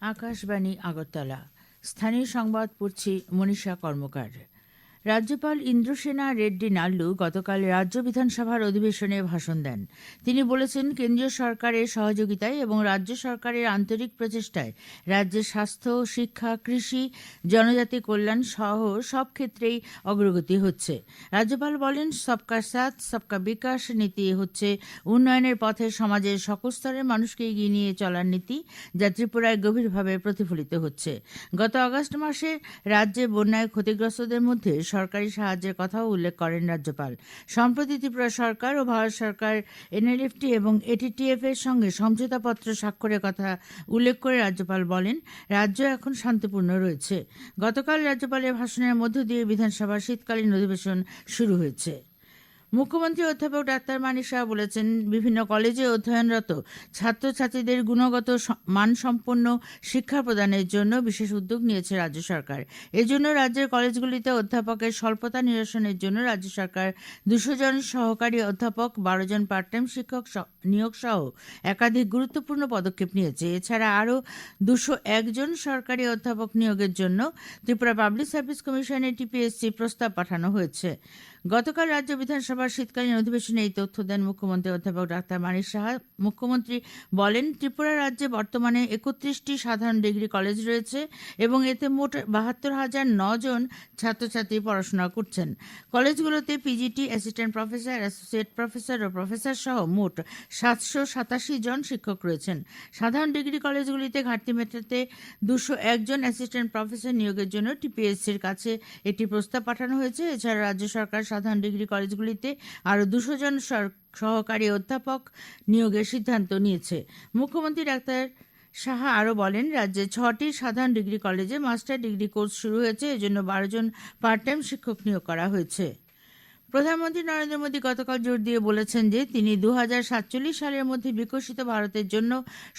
আকাশবাণী আগরতলা। স্থানীয় সংবাদ পড়ছি মনীষা কর্মকার। রাজ্যপাল ইন্দ্রসেনা রেড্ডি নাল্লু গতকাল রাজ্য বিধানসভার অধিবেশনে ভাষণ দেন। তিনি বলেছেন, কেন্দ্রীয় সরকারের সহযোগিতায় এবং রাজ্য সরকারের আন্তরিক প্রচেষ্টায় রাজ্যের স্বাস্থ্য, শিক্ষা, কৃষি, জনজাতি কল্যাণ সহ সব ক্ষেত্রেই অগ্রগতি হচ্ছে। রাজ্যপাল বলেন, সবকা সাথ, সবকা বিকাশ নীতি হচ্ছে উন্নয়নের পথে সমাজের সকল স্তরের মানুষকে এগিয়ে নিয়ে চলার নীতি যা ত্রিপুরায় গভীরভাবে প্রতিফলিত হচ্ছে। গত আগস্ট মাসে রাজ্যে বন্যায় ক্ষতিগ্রস্তদের মধ্যে সরকারি সাহায্যের কথাও উল্লেখ করেন রাজ্যপাল। সম্প্রতি ত্রিপুরা সরকার ও ভারত সরকার, এনএলএফটি এবং এটিটিএফ এর সঙ্গে সমঝোতাপত্র স্বাক্ষরের কথা উল্লেখ করে রাজ্যপাল বলেন, রাজ্য এখন শান্তিপূর্ণ রয়েছে। গতকাল রাজ্যপালের ভাষণের মধ্য দিয়ে বিধানসভার শীতকালীন অধিবেশন শুরু হয়েছে। মুখ্যমন্ত্রী অধ্যাপক ডাক্তার মানিক শাহ বলেছেন, বিভিন্ন কলেজে অধ্যয়নরত ছাত্রছাত্রীদের গুণগত মানসম্পন্ন শিক্ষা প্রদানের জন্য বিশেষ উদ্যোগ নিয়েছে রাজ্য সরকার। এজন্য রাজ্যের কলেজগুলিতে অধ্যাপকের স্বল্পতা নিরসনের জন্য রাজ্য সরকার দুশো জন সহকারী অধ্যাপক, বারো জন পার্ট টাইম শিক্ষক নিয়োগ সহ একাধিক গুরুত্বপূর্ণ পদক্ষেপ নিয়েছে। এছাড়া আরও দুশো একজন সরকারি অধ্যাপক নিয়োগের জন্য ত্রিপুরা পাবলিক সার্ভিস কমিশনের টিপিএসসি প্রস্তাব পাঠানো হয়েছে। গতকাল রাজ্য বিধানসভার শীতকালীন অধিবেশনে এই তথ্য দেন মুখ্যমন্ত্রী অধ্যাপক ডাক্তার মানিক সাহা। মুখ্যমন্ত্রী বলেন, ত্রিপুরা রাজ্যে বর্তমানে একত্রিশটি সাধারণ ডিগ্রি কলেজ রয়েছে এবং এতে মোট বাহাত্তর হাজার জন ছাত্রছাত্রী পড়াশোনা করছেন। কলেজগুলোতে PGT, assistant professor, associate professor ও প্রফেসর সহ মোট সাতশো সাতাশি জন শিক্ষক রয়েছেন। সাধারণ ডিগ্রি কলেজগুলিতে ঘাটতি মেটাতে দুশো একজন অ্যাসিস্ট্যান্ট প্রফেসর নিয়োগের জন্য টিপিএসসির কাছে একটি প্রস্তাব পাঠানো হয়েছে। এছাড়া রাজ্য সরকার সাধারণ ডিগ্রি কলেজগুলিতে আরও দুশো জন সহকারী অধ্যাপক নিয়োগের সিদ্ধান্ত নিয়েছে। মুখ্যমন্ত্রী ডাক্তার সাহা আরও বলেন, রাজ্যে ছটি সাধারণ ডিগ্রি কলেজে মাস্টার ডিগ্রি কোর্স শুরু হয়েছে, এজন্য বারো জন পার্ট টাইম শিক্ষক নিয়োগ করা হয়েছে। প্রধানমন্ত্রী নরেন্দ্র মোদী গতকাল জোর দিয়ে বলেছেন যে তিনি দু হাজার সাতচল্লিশ সালের মধ্যে বিকশিত ভারতের জন্য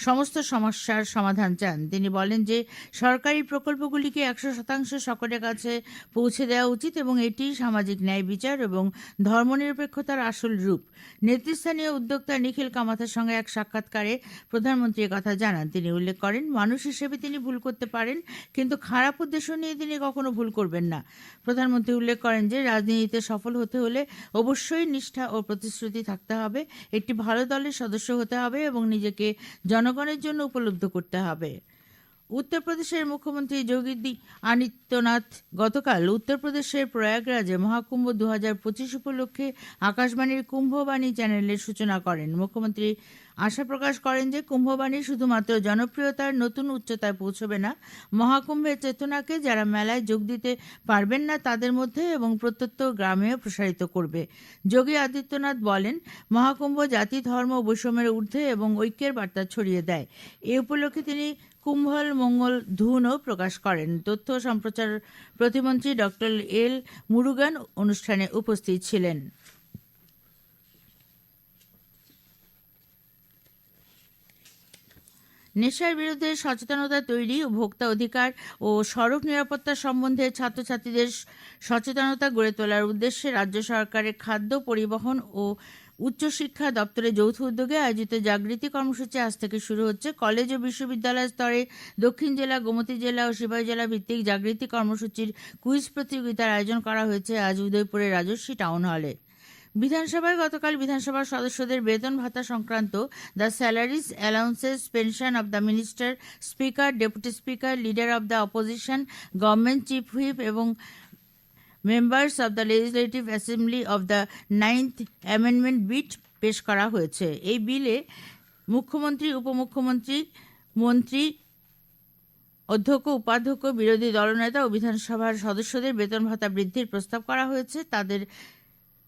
সমস্ত সমস্যার সমাধান চান। তিনি বলেন যে সরকারি প্রকল্পগুলিকে একশো শতাংশ সকলের কাছে পৌঁছে দেওয়া উচিত এবং এটি সামাজিক ন্যায় বিচার এবং ধর্মনিরপেক্ষতার আসল রূপ। নেতৃস্থানীয় উদ্যোক্তা নিখিল কামাথের সঙ্গে এক সাক্ষাৎকারে প্রধানমন্ত্রী কথা জানান। তিনি উল্লেখ করেন, মানুষ হিসেবে তিনি ভুল করতে পারেন, কিন্তু খারাপ উদ্দেশ্য নিয়ে তিনি কখনো ভুল করবেন না। প্রধানমন্ত্রী উল্লেখ করেন যে রাজনীতিতে সফল হতে হলে অবশ্যই নিষ্ঠা ও প্রতিশ্রুতি থাকতে হবে। একটি ভালো দলের সদস্য হতে হবে এবং নিজেকে জনগণের জন্য উপলব্ধ করতে হবে। উত্তরপ্রদেশের মুখ্যমন্ত্রী যোগী আদিত্যনাথ গতকাল উত্তরপ্রদেশের প্রয়াগরাজে মহাকুম্ভ দু হাজার পঁচিশ উপলক্ষে আকাশবাণীর কুম্ভবাণী চ্যানেলের সূচনা করেন। মুখ্যমন্ত্রী আশা প্রকাশ করেন যে কুম্ভবাণী শুধুমাত্র জনপ্রিয়তার নতুন উচ্চতায় পৌঁছবে না। মহাকুম্ভের চেতনাকে যারা মেলায় যোগ দিতে পারবেন না তাদের মধ্যে এবং প্রত্যন্ত গ্রামেও প্রসারিত করবে। যোগী আদিত্যনাথ বলেন, মহাকুম্ভ জাতি, ধর্ম, বৈষম্যের ঊর্ধ্বে এবং ঐক্যের বার্তা ছড়িয়ে দেয়। এ উপলক্ষে তিনি কুম্ভল, মঙ্গল, ধুনও প্রকাশ করেন। তথ্য সম্প্রচার প্রতিমন্ত্রী ডক্টর এল মুরুগান অনুষ্ঠানে উপস্থিত ছিলেন। নেশার বিরুদ্ধে সচেতনতা তৈরি ও ভোক্তা অধিকার ও সড়ক নিরাপত্তা সম্বন্ধে ছাত্রছাত্রীদের সচেতনতা গড়ে তোলার উদ্দেশ্যে রাজ্য সরকারের খাদ্য পরিবহন ও উচ্চশিক্ষা দপ্তরের যৌথ উদ্যোগে আয়োজিত জাগৃতি কর্মসূচি আজ থেকে শুরু হচ্ছে। কলেজ ও বিশ্ববিদ্যালয় স্তরে দক্ষিণ জেলা, গোমতী জেলা ও সিপাহী জেলা ভিত্তিক জাগৃতি কর্মসূচির কুইজ প্রতিযোগিতার আয়োজন করা হয়েছে। আজ উদয়পুরের রাজস্বী টাউন হলে। বিধানসভায় গতকাল বিধানসভার সদস্যদের বেতন ভাতা সংক্রান্ত the salaries allowances pension of the minister speaker, deputy speaker, leader of the opposition, government chief whip এবং members of the legislative assembly of the ninth amendment bill পেশ করা হয়েছে। এই বিলে মুখ্যমন্ত্রী, উপমুখ্যমন্ত্রী, মন্ত্রী, অধ্যক্ষ, উপাধ্যক্ষ, বিরোধী দলনেতা ও বিধানসভার সদস্যদের বেতন ভাতা বৃদ্ধির প্রস্তাব করা হয়েছে। তাদের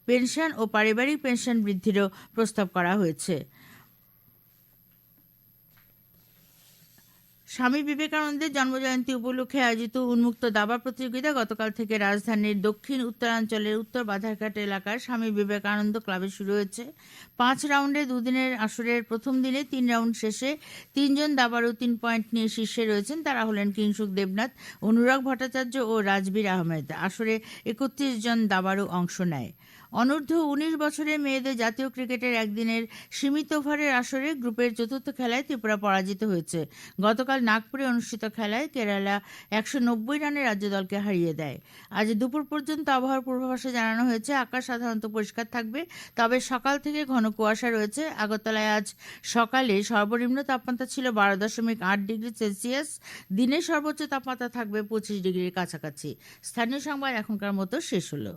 পেনশন ও পারিবারিক পেনশন বৃদ্ধিরও প্রস্তাব করা হয়েছে। স্বামী বিবেকানন্দের জন্মজয়ন্তী উপলক্ষে আয়োজিত উন্মুক্ত দাবা প্রতিযোগিতা গতকাল থেকে রাজধানীর দক্ষিণ উত্তরাঞ্চলের উত্তর বাধারঘাট এলাকার স্বামী বিবেকানন্দ ক্লাবে শুরু হয়েছে। পাঁচ রাউন্ডে দুদিনের আসরের প্রথম দিনে তিন রাউন্ড শেষে তিনজন দাবারু তিন পয়েন্ট নিয়ে শীর্ষে রয়েছেন তারা হলেন কিংসুক দেবনাথ, অনুরাগ ভট্টাচার্য ও রাজবীর আহমেদ। আসরে একত্রিশ জন দাবারু অংশ নেয়। অনূর্ধ্ব উনিশ বছরের মেয়েদের জাতীয় ক্রিকেটের একদিনের সীমিত ওভারের আসরে গ্রুপের চতুর্থ খেলায় ত্রিপুরা পরাজিত হয়েছে। গতকাল নাগপুরে অনুষ্ঠিত খেলায় কেরালা একশো নব্বই রানে রাজ্য দলকে হারিয়ে দেয়। আজ দুপুর পর্যন্ত আবহাওয়ার পূর্বাভাসে জানানো হয়েছে, আকাশ সাধারণত পরিষ্কার থাকবে, তবে সকাল থেকে ঘন কুয়াশা রয়েছে। আগরতলায় আজ সকালে সর্বনিম্ন তাপমাত্রা ছিল বারো দশমিক আট ডিগ্রি সেলসিয়াস। দিনের সর্বোচ্চ তাপমাত্রা থাকবে পঁচিশ ডিগ্রির কাছাকাছি। স্থানীয় সংবাদ এখনকার মতো শেষ হলো।